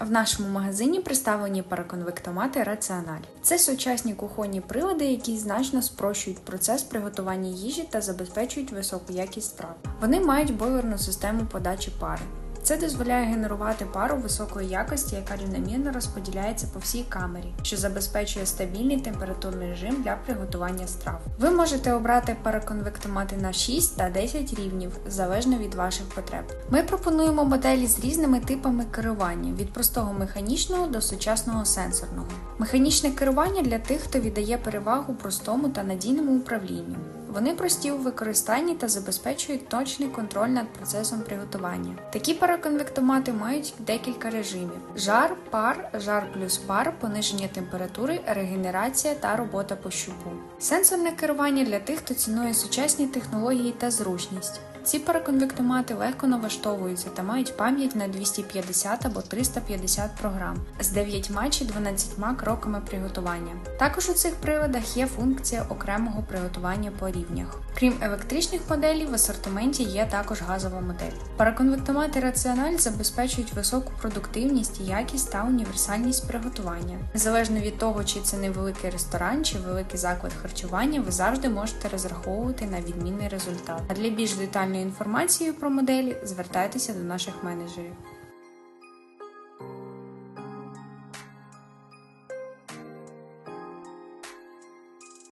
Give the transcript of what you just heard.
В нашому магазині представлені параконвектомати Раціональ. Це сучасні кухонні прилади, які значно спрощують процес приготування їжі та забезпечують високу якість страв. Вони мають бойлерну систему подачі пари. Це дозволяє генерувати пару високої якості, яка рівномірно розподіляється по всій камері, що забезпечує стабільний температурний режим для приготування страв. Ви можете обрати параконвектомати на 6 та 10 рівнів залежно від ваших потреб. Ми пропонуємо моделі з різними типами керування від простого механічного до сучасного сенсорного. Механічне керування для тих, хто віддає перевагу простому та надійному управлінню. Вони прості у використанні та забезпечують точний контроль над процесом приготування. Такі пароконвектомати мають декілька режимів: жар, пар, жар плюс пар, пониження температури, регенерація та робота по щупу. Сенсорне керування для тих, хто цінує сучасні технології та зручність. Ці параконвектомати легко налаштовуються та мають пам'ять на 250 або 350 програм з 9 чи 12 кроками приготування. Також у цих приладах є функція окремого приготування по рівнях. Крім електричних моделей, в асортименті є також газова модель. Параконвектомати Раціональ забезпечують високу продуктивність, якість та універсальність приготування. Незалежно від того, чи це невеликий ресторан чи великий заклад харчування, ви завжди можете розраховувати на відмінний результат. А для більш детальної інформації про моделі звертайтеся до наших менеджерів.